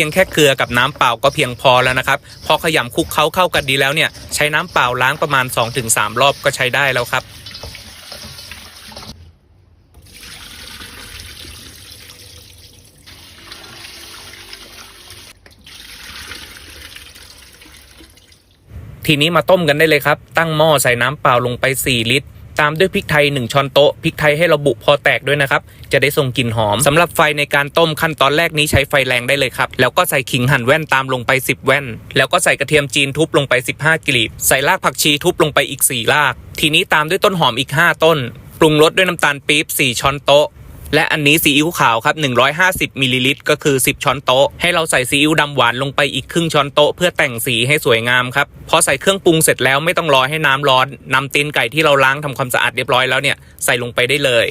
พียงแค่เกลือกับน้ำเปล่าก็เพียงพอแล้วนะครับ พอขยำคลุกเคล้าเข้ากันดีแล้วเนี่ย ใช้น้ำเปล่าล้างประมาณ 2-3 รอบก็ใช้ได้แล้วครับทีนี้มาต้มกันได้เลยครับ ตั้งหม้อใส่น้ำเปล่าลงไป 4 ลิตร ตามด้วยพริกไทย 1 ช้อนโต๊ะพริกไทยให้เราบุพอแตกด้วยนะครับ จะได้ส่งกลิ่นหอมสำหรับไฟในการต้มขั้นตอนแรกนี้ใช้ไฟแรงได้เลยครับ แล้วก็ใส่ขิงหั่นแว่นตามลงไป 10 แว่น แล้วก็ใส่กระเทียมจีนทุบลงไป 15กลีบ ใส่รากผักชีทุบลงไปอีก 4 ราก ทีนี้ตามด้วยต้นหอมอีก 5 ต้น ปรุงรสด้วยน้ำตาลปี๊บ 4 ช้อนโต๊ะ และอันนี้ซีอิ๊วขาวครับ 150มิลลิลิตรก็คือ 10 ช้อนโต๊ะ ให้เราใส่ซีอิ๊วดำหวานลงไปอีกครึ่งช้อนโต๊ะเพื่อแต่งสีให้สวยงามครับ พอใส่เครื่องปรุงเสร็จแล้วไม่ต้องรอให้น้ำร้อนนำตีนไก่ที่เราล้างทำความสะอาดเรียบร้อยแล้วเนี่ยใส่ลงไปได้เลย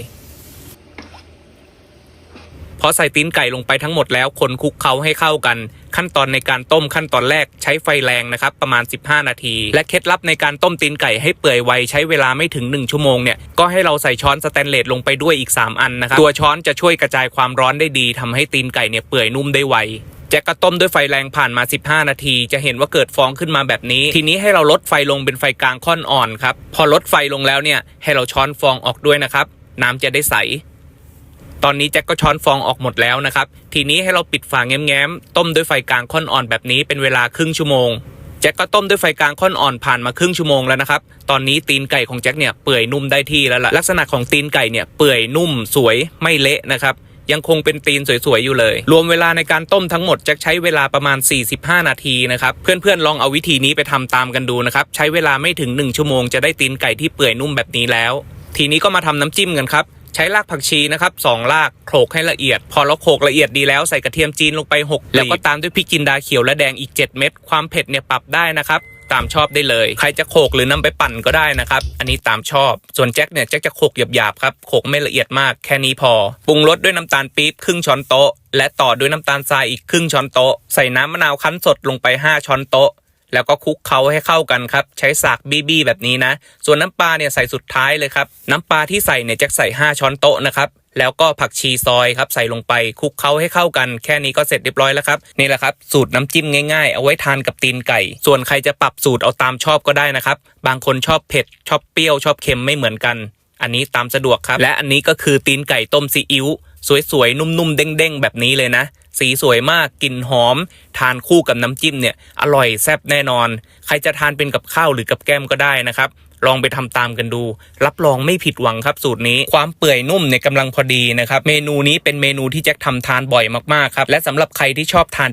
พอใส่ตีนไก่ลงไปทั้งหมดแล้วคนคลุกเคล้าให้เข้ากัน ขั้นตอนในการต้มขั้นตอนแรกใช้ไฟแรงนะครับประมาณ 15 นาที และเคล็ดลับในการต้มตีนไก่ให้เปื่อยไวใช้เวลาไม่ถึง 1 ชั่วโมงเนี่ยก็ให้เราใส่ช้อนสแตนเลสลงไปด้วยอีก 3 อันนะครับตัวช้อนจะช่วยกระจายความร้อนได้ดีทำให้ตีนไก่เนี่ยเปื่อยนุ่มได้ไวแจ็คก็ต้มด้วยไฟแรงผ่านมา 15 นาที จะเห็นว่าเกิดฟองขึ้นมาแบบนี้ ทีนี้ให้เราลดไฟลงเป็นไฟกลางค่อนอ่อนครับพอลดไฟลงแล้วเนี่ยให้เราช้อนฟองออกด้วยนะครับน้ำจะได้ใส ตอนนี้แจ็คก็ช้อนฟองออกหมดแล้วนะครับ ทีนี้ให้เราปิดฝาแง้มๆ ต้มด้วยไฟกลางค่อนอ่อนแบบนี้เป็นเวลาครึ่งชั่วโมง แจ็คก็ต้มด้วยไฟกลางค่อนอ่อนผ่านมาครึ่งชั่วโมงแล้วนะครับ ตอนนี้ตีนไก่ของแจ็คเนี่ยเปื่อยนุ่มได้ที่แล้วล่ะ ลักษณะของตีนไก่เนี่ยเปื่อยนุ่มสวยไม่เละนะครับยังคงเป็นตีนสวยๆ อยู่เลย รวมเวลาในการต้มทั้งหมดแจ็คใช้เวลาประมาณ 45 นาทีนะครับ เพื่อนๆ ลองเอาวิธีนี้ไปทำตามกันดูนะครับ ใช้เวลาไม่ถึง 1 ชั่วโมงจะได้ตีนไก่ที่เปื่อยนุ่มแบบนี้แล้ว ทีนี้ก็มาทำน้ำจิ้มกันครับ ใช้รากผักชีนะครับสองรากโขลกให้ละเอียด พอเราโขลกละเอียดดีแล้วใส่กระเทียมจีนลงไป6แล้วก็ตามด้วยพริกจินดาเขียวและแดงอีก 7 เม็ดความเผ็ดเนี่ยปรับได้นะครับตามชอบได้เลย ใครจะโขลกหรือนำไปปั่นก็ได้นะครับ อันนี้ตามชอบ ส่วนแจ็คเนี่ยแจ็คจะโขลกหยาบๆครับ โขลกไม่ละเอียดมาก แค่นี้พอ ปรุงรสด้วยน้ำตาลปี๊บครึ่งช้อนโต๊ะ และต่อด้วยน้ำตาลทรายอีกครึ่งช้อนโต๊ะ ใส่น้ำมะนาวคั้นสดลงไป 5 ช้อนโต๊ะ แล้วก็คลุกเคล้าให้เข้ากันครับ ใช้สากบี้บี้แบบนี้นะ ส่วนน้ำปลาเนี่ยใส่สุดท้ายเลยครับ น้ำปลาที่ใส่เนี่ยจ็คใส่ 5 ช้อนโต๊ะนะครับแล้วก็ผักชีซอยครับใส่ลงไปคลุกเคล้าให้เข้ากัน แค่นี้ก็เสร็จเรียบร้อยแล้วครับนี่แหละครับสูตรน้ำจิ้มง่ายๆ เอาไว้ทานกับตีนไก่ ส่วนใครจะปรับสูตรเอาตามชอบก็ได้นะครับ บางคนชอบเผ็ด ชอบเปรี้ยวชอบเค็มไม่เหมือนกัน อันนี้ตามสะดวกครับ และอันนี้ก็คือตีนไก่ต้มซีอิ๊ว สวยๆ นุ่มๆ เด้งๆ แบบนี้เลยนะ สีสวยมากกลิ่นหอม ทานคู่กับน้ำจิ้มเนี่ย อร่อยแซ่บแน่นอน ใครจะทานเป็นกับข้าวหรือกับแก้มก็ได้นะครับลองไปทำตามกันดู รับรองไม่ผิดหวังครับสูตรนี้ ความเปื่อยนุ่มเนี่ยกำลังพอดีนะครับ เมนูนี้เป็นเมนูที่แจ็คทำทานบ่อยมากๆครับ และสำหรับใครที่ชอบทาน